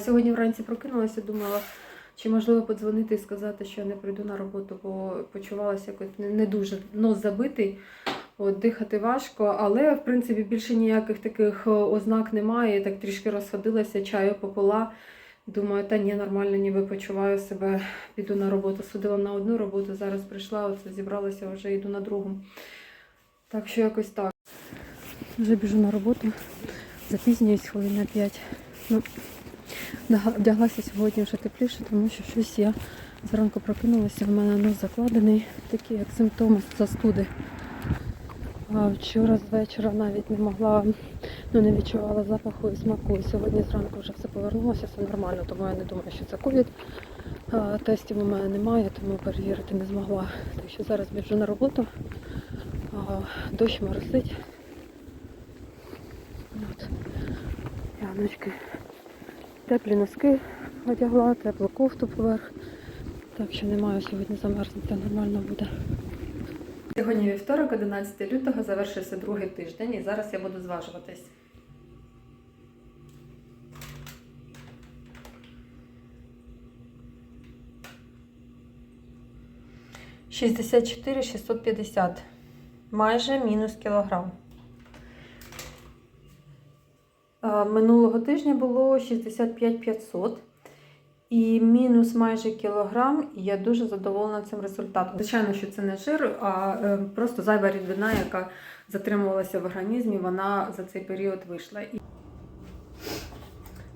Сьогодні вранці прокинулася, думала, чи можливо подзвонити і сказати, що я не прийду на роботу, бо почувалася якось не, дуже нос забитий, от, дихати важко, але в принципі більше ніяких таких е, ознак немає. Я так трішки розходилася, чаю попила. Думаю, та ні, нормально, ніби почуваю себе, піду на роботу. Судила на одну роботу, зараз прийшла, оце зібралася, вже йду на другу. Так що якось так. Вже біжу на роботу, запізнююсь хвилин на 5. Ну, Вдяглася сьогодні вже тепліше, тому що щось я зранку прокинулася, в мене нос закладений, такі як симптоми застуди. А вчора з вечора навіть не могла, ну не відчувала запаху і смаку. І сьогодні зранку вже все повернулося, все нормально, тому я не думаю, що це ковід. Тестів у мене немає, тому перевірити не змогла. Так що зараз біжу на роботу. А, Дощ моросить. От. Яночки. Теплі носки одягла, теплу кофту поверх. Так що не маю сьогодні замерзнути, нормально буде. Сьогодні вівторок, 11 лютого, завершився другий тиждень і зараз я буду зважуватись. Шістдесят чотири 650. Майже мінус кілограм. Минулого тижня було 65 500 і мінус майже кілограм, і я дуже задоволена цим результатом. Звичайно, що це не жир, а е, просто зайва рідина, яка затримувалася в організмі, вона за цей період вийшла.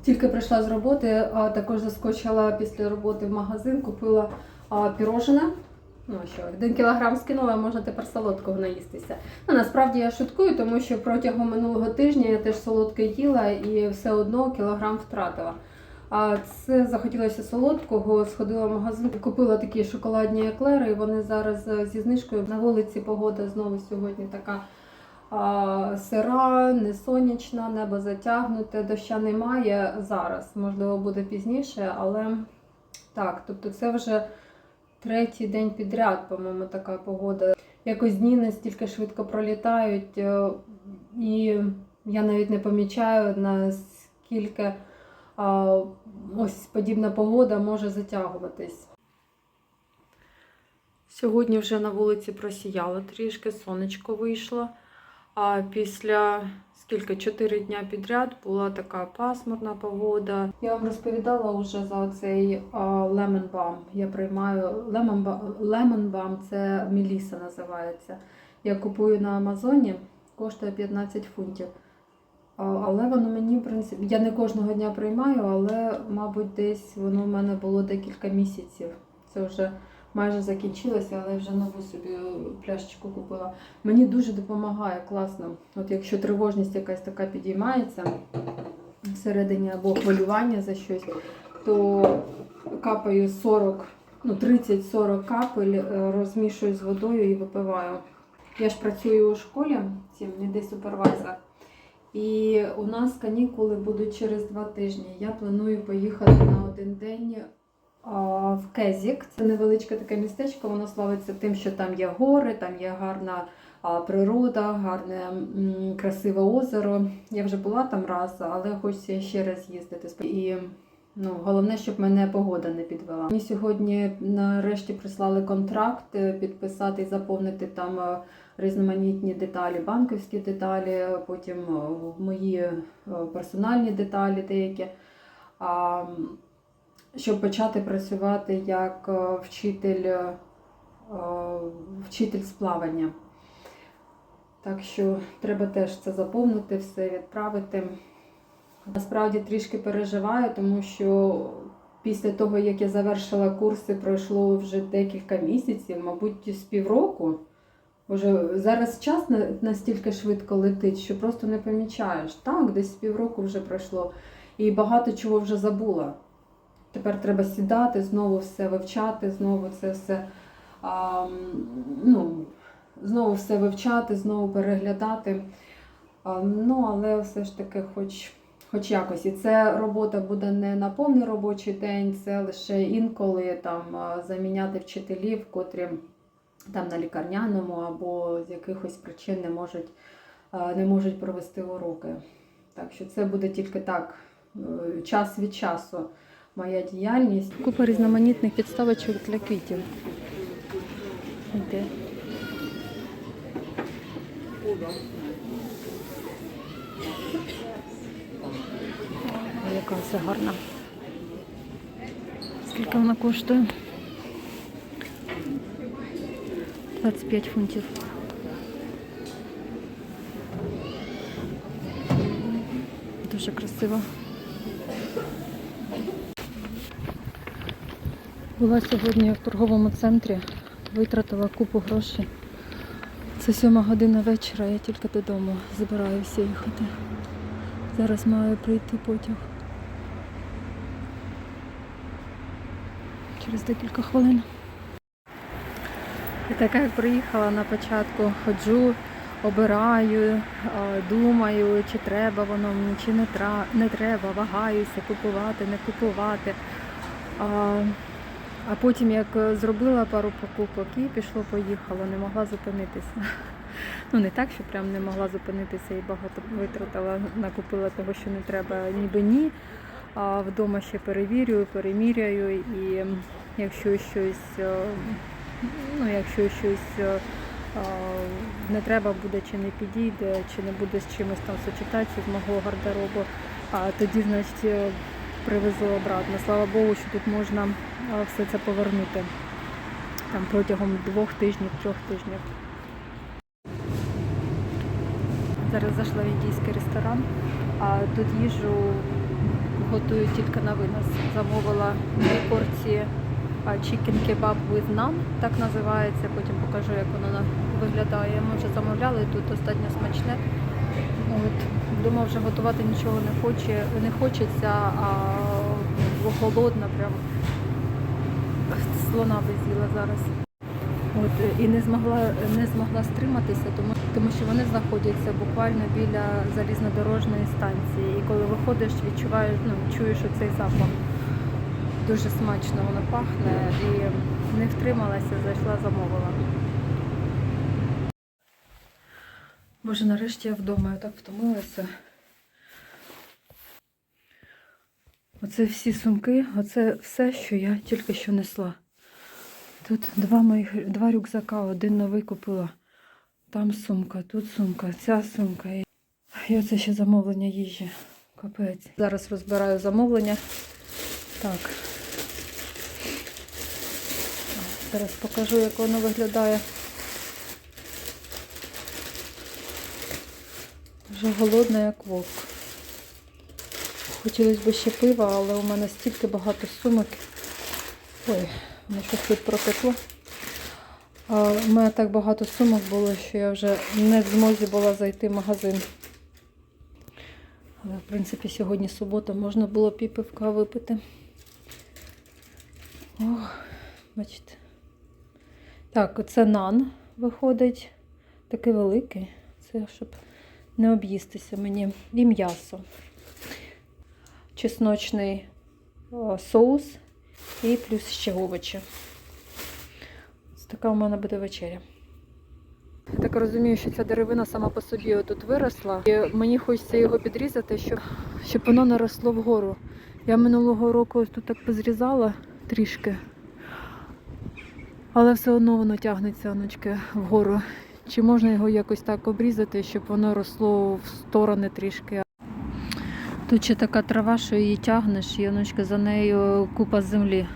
Тільки прийшла з роботи, а також заскочила після роботи в магазин, купила а, пірожне. Ну що, один кілограм скинула, можна тепер солодкого наїстися. Ну, насправді я шуткую, тому що протягом минулого тижня я теж солодке їла і все одно кілограм втратила. А це захотілося солодкого, сходила в магазин, купила такі шоколадні еклери, і вони зараз е, зі знижкою на вулиці погода знову сьогодні така а, сира, не сонячна, небо затягнуте, доща немає зараз. Можливо, буде пізніше, але так, тобто це вже третій день підряд, по-моєму, така погода. Якось дні настільки швидко пролітають, е, і я навіть не помічаю, наскільки а, ось подібна погода може затягуватись. Сьогодні вже на вулиці просіяло трішки, сонечко вийшло. А після скільки чотири дня підряд була така пасмурна погода. Я вам розповідала вже за цей Lemon Balm. Я приймаю Lemon Balm, це Меліса називається. Я купую на Амазоні, коштує 15 фунтів. Але воно мені, в принципі, я не кожного дня приймаю, але, мабуть, десь воно в мене було декілька місяців. Це вже майже закінчилося, але вже нову собі пляшечку купила. Мені дуже допомагає класно. От якщо тривожність якась така підіймається всередині або хвилювання за щось, то капаю 40, ну 30-40 капель, е, розмішую з водою і випиваю. Я ж працюю у школі, цим міди супервайзер. І у нас канікули будуть через два тижні. Я планую поїхати на один день в Кезік. Це невеличке таке містечко. Воно славиться тим, що там є гори, там є гарна природа, гарне красиве озеро. Я вже була там раз, але хочеться ще раз їздити. І ну, головне, щоб мене погода не підвела. Мені сьогодні нарешті прислали контракт е, підписати і заповнити там. е, різноманітні деталі, банківські деталі, потім е, мої персональні деталі деякі, щоб почати працювати як е, вчитель, е, вчитель з плавання. Так що треба теж це заповнити, все відправити. Насправді трішки переживаю, тому що після того, як я завершила курси, пройшло вже декілька місяців, мабуть, з півроку. Боже, зараз час настільки швидко летить, що просто не помічаєш. Так, десь півроку вже пройшло, і багато чого вже забула. Тепер треба сідати, знову все вивчати, знову це все а, ну, знову все вивчати, знову переглядати. А, ну, але все ж таки, хоч, хоч якось. І це робота буде не на повний робочий день, це лише інколи там заміняти вчителів, котрі там на лікарняному або з якихось причин не можуть, не можуть провести уроки. Так що це буде тільки так е, час від часу моя діяльність. Купа різноманітних підставочок для квітів. Іде. Яка все гарна. Скільки вона коштує? 25 фунтів. Дуже красиво. Була сьогодні в торговому центрі, витратила купу грошей. Це сьома година вечора, я тільки додому збираюся їхати. Зараз маю прийти потяг. Через декілька хвилин. І така як приїхала на початку, ходжу, обираю, думаю, чи треба воно мені, чи не треба, вагаюся купувати, не купувати. А, потім, як зробила пару покупок і пішло, поїхало, не могла зупинитися. Ну не так, що прям не могла зупинитися і багато витратила, накупила того, що не треба, ніби ні. А вдома ще перевірюю, переміряю, і якщо щось, е, ну якщо щось е, не треба буде чи не підійде, чи не буде з чимось там сочетатися з мого гардеробу, а тоді, значить, привезу обратно. Слава Богу, що тут можна все це повернути там протягом двох тижнів, трьох тижнів. Зараз зайшла в індійський ресторан, а тут їжу готують тільки на винос. Замовила дві порції chicken kebab with naan, так називається. Потім покажу, як воно виглядає. Ми вже замовляли, тут достатньо смачне. От, вдома вже готувати нічого не хоче, не хочеться, а голодна прям слона би з'їла зараз. От, і не змогла, не змогла стриматися, тому, тому що вони знаходяться буквально біля залізнодорожної станції. І коли виходиш, відчуваєш, ну, чуєш оцей запах. Дуже смачно воно пахне і не втрималася, зайшла, замовила. Боже, нарешті я вдома, я так втомилася. Оце всі сумки, оце все, що я тільки що несла. Тут два моїх два рюкзака, один новий купила. Там сумка, тут сумка, ця сумка. І оце ще замовлення їжі. Капець. Зараз розбираю замовлення. Так. Зараз покажу, як воно виглядає. Вже голодна, як вовк. Хотілося б ще пива, але у мене стільки багато сумок. Ой, мене щось тут протекло. А, у мене так багато сумок було, що я вже не в змозі була зайти в магазин. Але, в принципі, сьогодні субота, можна було б і пивка випити. Ох, бачите. Так, оце нан виходить. Такий великий. Це щоб не об'їстися мені. І м'ясо. Чесночний соус і плюс ще овочі. Ось така у мене буде вечеря. Я так розумію, що ця деревина сама по собі тут виросла. І мені хочеться його підрізати, щоб, щоб воно не росло вгору. Я минулого року тут так позрізала трішки. Але все одно воно тягнеться онучки, вгору. Чи можна його якось так обрізати, щоб воно росло в сторони трішки? Тут ще така трава, що її тягнеш, і онучка за нею купа землі.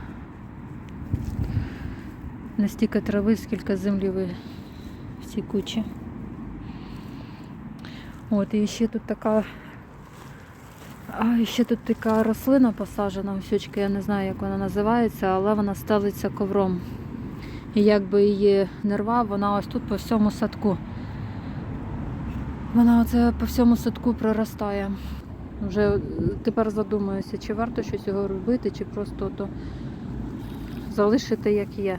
Не стільки трави, скільки землі ви всі кучі. От, і ще тут така. А ще тут така рослина посаджена, осючка, я не знаю, як вона називається, але вона стелиться ковром. І якби її не рвав, вона ось тут по всьому садку. Вона оце по всьому садку проростає. Вже тепер задумуюся, чи варто щось його робити, чи просто то залишити як є.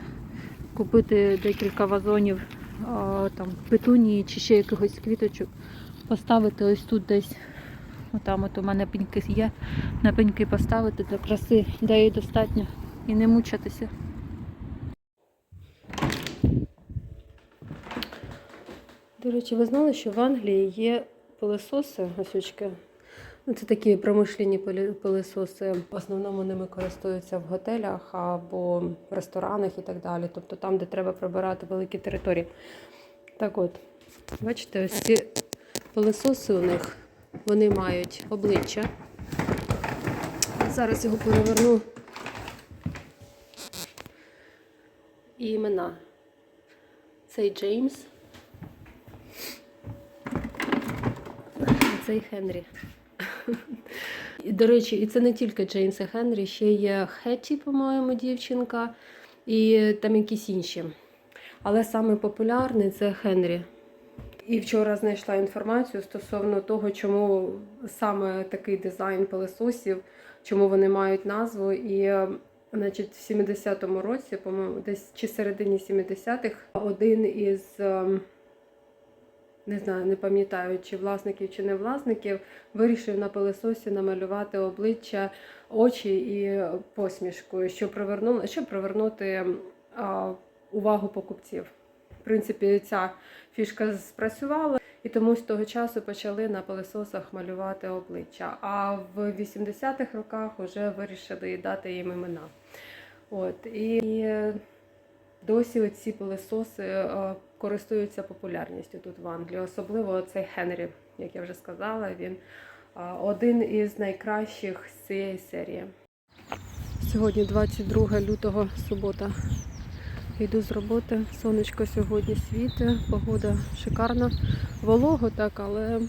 Купити декілька вазонів там, петунії чи ще якихось квіточок, поставити ось тут десь. Отам от у мене пеньки є. На пеньки поставити для краси, де її достатньо. І не мучатися. До речі, ви знали, що в Англії є пилососи, осючки, Ну, Це такі промишлені пилисоси. В основному ними користуються в готелях або в ресторанах і так далі. Тобто там, де треба прибирати великі території. Так от, бачите, ось ці пилисоси у них вони мають обличчя. Зараз його переверну. І імена. Цей Джеймс. Цей Хенрі. І, До речі, і це не тільки Джеймс і Хенрі, ще є Хетті, по-моєму, дівчинка, і там якісь інші. Але саме популярний це Хенрі. І вчора знайшла інформацію стосовно того, чому саме такий дизайн пилососів, чому вони мають назву. І, значить, в 70-му році, по-моєму, десь чи середині 70-х, один із. Не знаю, не пам'ятаю, чи власників, чи не власників, вирішив на пилососі намалювати обличчя, очі і посмішку, щоб привернули, щоб привернути а, увагу покупців. В принципі, ця фішка спрацювала, і тому з того часу почали на пилососах малювати обличчя. А в 80-х роках вже вирішили дати їм імена. От і досі ці пилососи користуються популярністю тут в Англії. Особливо цей Хенрі, як я вже сказала, він один із найкращих з цієї серії. Сьогодні 22 лютого, субота. Йду з роботи. Сонечко сьогодні світить, погода шикарна. Волого так, але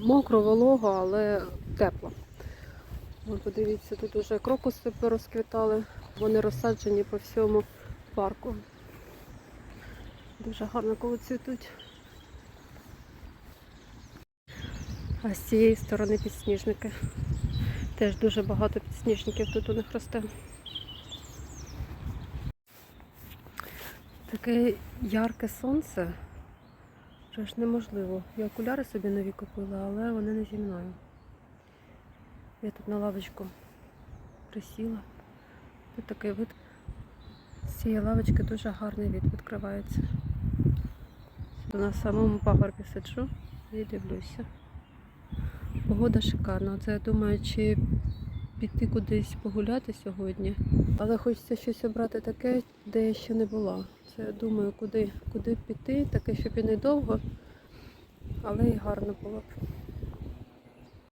мокро волого, але тепло. Вон, подивіться, тут уже крокуси порозквітали. Вони розсаджені по всьому парку. Дуже гарно коли цвітуть. А з цієї сторони підсніжники. Теж дуже багато підсніжників тут у них росте. Таке ярке сонце. Вже ж неможливо. Я окуляри собі нові купила, але вони не зі мною. Я тут на лавочку присіла. Тут такий вид. З цієї лавочки дуже гарний від відкривається. На самому пагорбі сиджу і дивлюся. Погода шикарна. Це я думаю, чи піти кудись погуляти сьогодні. Але хочеться щось обрати таке, де я ще не була. Це я думаю, куди, куди піти, таке, щоб і недовго, але і гарно було б.